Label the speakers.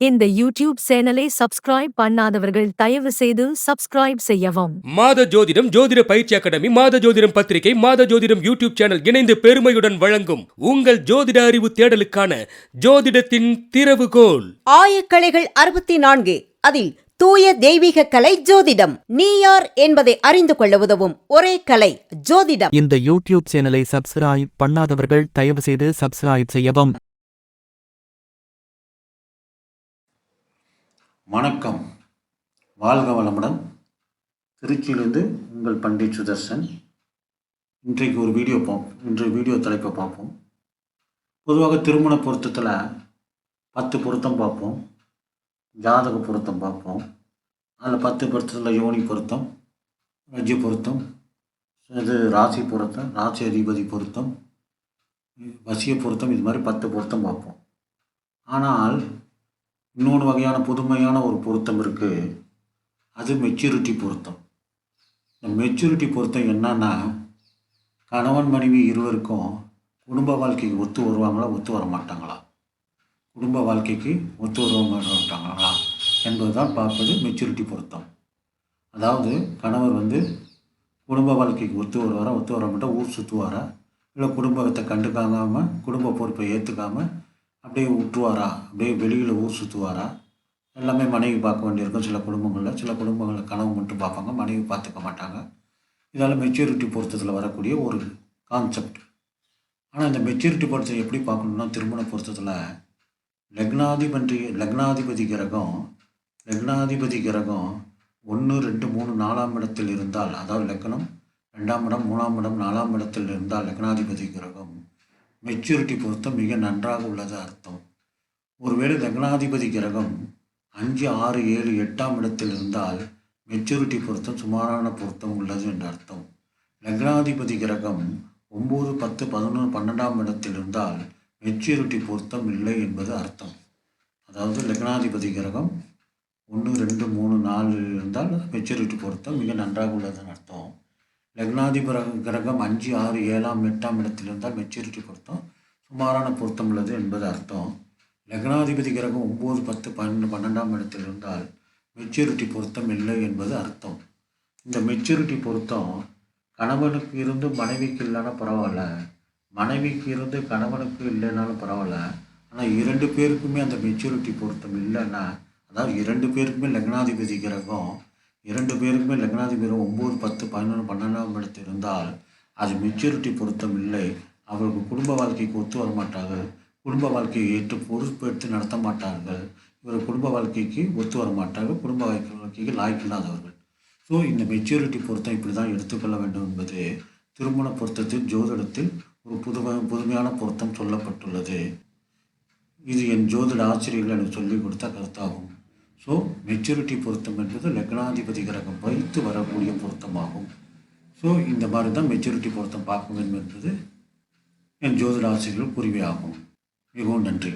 Speaker 1: இந்த யூடியூப் சேனலை சப்ஸ்கிரைப் பண்ணாதவர்கள் தயவு செய்து சப்ஸ்கிரைப் செய்யவும்.
Speaker 2: மாத ஜோதிடம் ஜோதிட பயிற்சி அகாடமி மாத ஜோதிடம் பத்திரிகை மாத ஜோதிடம் யூடியூப் சேனல் இணைந்து பெருமையுடன் வழங்கும் உங்கள் ஜோதிட அறிவு தேடலுக்கான ஜோதிடத்தின் திறவுகோல்.
Speaker 3: ஆயக்கலைகள் அறுபத்தி நான்கு அதில் தூய தெய்வீக கலை ஜோதிடம். நீ யார் என்பதை அறிந்து கொள்ள உதவும் ஒரே கலை ஜோதிடம்.
Speaker 4: இந்த யூடியூப் சேனலை சப்ஸ்கிரைப் பண்ணாதவர்கள் தயவு செய்து சப்ஸ்கிரைப் செய்யவும்.
Speaker 5: வணக்கம். வாழ்க வளமுடன். திருச்சியிலிருந்து உங்கள் பண்டிட் சுதர்சன். இன்றைக்கு ஒரு வீடியோ பார்ப்போம் இன்றைய வீடியோ தலைப்பை பார்ப்போம். பொதுவாக திருமண பொருத்தத்தில் பத்து பொருத்தம் பார்ப்போம். ஜாதக பொருத்தம் பார்ப்போம். அதில் பத்து பொருத்தத்தில் யோனி பொருத்தம் ரஜ்ஜு பொருத்தம் இது ராசி பொருத்தம் ராசி அதிபதி பொருத்தம் வசிய பொருத்தம் இது மாதிரி பத்து பொருத்தம் பார்ப்போம். ஆனால் இன்னொன்று வகையான புதுமையான ஒரு பொருத்தம் இருக்குது அது மெச்சூரிட்டி பொருத்தம். இந்த மெச்சூரிட்டி பொருத்தம் என்னன்னா கணவன் மனைவி இருவருக்கும் குடும்ப வாழ்க்கைக்கு ஒத்து வருவாங்களா ஒத்து வர மாட்டாங்களா குடும்ப வாழ்க்கைக்கு ஒத்து வருவாங்க மாட்டாங்களா என்பது தான் பார்ப்பது மெச்சூரிட்டி பொருத்தம். அதாவது கணவர் வந்து குடும்ப வாழ்க்கைக்கு ஒத்து வருவாரா ஒத்து வர மாட்டா ஊர் சுற்றுவாரா இல்லை குடும்பத்தை கண்டுக்காமல் குடும்ப பொறுப்பை ஏற்றுக்காமல் அப்படியே விட்டுவாரா அப்படியே வெளியில் ஊர் சுற்றுவாரா எல்லாமே மனைவி பார்க்க வேண்டியிருக்கும். சில குடும்பங்களில் சில குடும்பங்களில் கனவு மட்டும் பார்ப்பாங்க. மனைவி பார்த்துக்க மாட்டாங்க. இதால் மெச்சூரிட்டி பொருத்தத்தில் வரக்கூடிய ஒரு கான்செப்ட் ஆனால் இந்த மெச்சூரிட்டி பொருத்தத்தை எப்படி பார்க்கணுன்னா திருமண பொருத்தத்தில் லக்னாதிபதி லக்னாதிபதி கிரகம் லக்னாதிபதி கிரகம் ஒன்று ரெண்டு மூணு நாலாம் இடத்தில் இருந்தால் அதாவது லக்னம் ரெண்டாம் இடம் மூணாம் இடம் நாலாம் இடத்தில் இருந்தால் லக்னாதிபதி கிரகம். மெச்சூரிட்டி பொருத்தம் மிக நன்றாக உள்ளது அர்த்தம். ஒருவேளை லக்னாதிபதி கிரகம் அஞ்சு ஆறு ஏழு எட்டாம் இடத்தில் இருந்தால் மெச்சூரிட்டி பொருத்தம் சுமாரான பொருத்தம் உள்ளது என்று அர்த்தம். லக்னாதிபதி கிரகம் ஒம்பது பத்து பதினொன்று பன்னெண்டாம் இடத்தில் இருந்தால் மெச்சூரிட்டி பொருத்தம் இல்லை என்பது அர்த்தம். அதாவது லக்னாதிபதி கிரகம் ஒன்று ரெண்டு மூணு நாலு இருந்தால் மெச்சூரிட்டி பொருத்தம் மிக நன்றாக உள்ளது அர்த்தம். லக்னாதிபர கிரகம் அஞ்சு ஆறு ஏழாம் எட்டாம் இடத்தில் இருந்தால் மெச்சூரிட்டி பொருத்தம். சுமாரான பொருத்தம் உள்ளது என்பது அர்த்தம். லக்னாதிபதி கிரகம் ஒம்பது பத்து பன்னெண்டு பன்னெண்டாம் இடத்தில் இருந்தால் மெச்சூரிட்டி பொருத்தம் இல்லை என்பது அர்த்தம். இந்த மெச்சூரிட்டி பொருத்தம் கணவனுக்கு இருந்து மனைவிக்கு இல்லைன்னா பரவாயில்ல. மனைவிக்கு இருந்து கணவனுக்கு இல்லைனாலும் பரவாயில்ல. ஆனால் இரண்டு பேருக்குமே அந்த மெச்சூரிட்டி பொருத்தம் இல்லைன்னா அதாவது இரண்டு பேருக்குமே லக்னாதிபதி கிரகம் இரண்டு பேருக்குமே லக்னாதிபதியும் ஒம்பது பத்து பதினொன்று பன்னெண்டாம் இடத்தில் இருந்தால் அது மெச்சூரிட்டி பொருத்தம் இல்லை. அவர்கள் குடும்ப வாழ்க்கைக்கு ஒத்து வர மாட்டார்கள். குடும்ப வாழ்க்கையை ஏற்று பொறுப்பெடுத்து நடத்த மாட்டார்கள். இவர் குடும்ப வாழ்க்கைக்கு ஒத்து வர மாட்டார்கள். குடும்ப வாழ்க்கைக்கு லாய்க்கில்லாதவர்கள் ஸோ இந்த மெச்சூரிட்டி பொருத்தம் இப்படி தான் எடுத்துக்கொள்ள வேண்டும் என்பது திருமண பொருத்தத்தில் ஜோதிடத்தில் ஒரு புதுமை புதுமையான பொருத்தம் சொல்லப்பட்டுள்ளது. இது என் ஜோதிட ஆசிரியர்கள் எனக்கு சொல்லிக் கொடுத்த கருத்தாகும். ஸோ மெச்சூரிட்டி பொருத்தம் என்பது லக்னாதிபதி கிரகம் வைத்து வரக்கூடிய பொருத்தமாகும். ஸோ இந்த மாதிரி தான் மெச்சூரிட்டி பொருத்தம் பார்க்க வேண்டும் என்பது என் ஜோதிட ஆசிரியர்கள் கூறியவை மிகவும் நன்றி.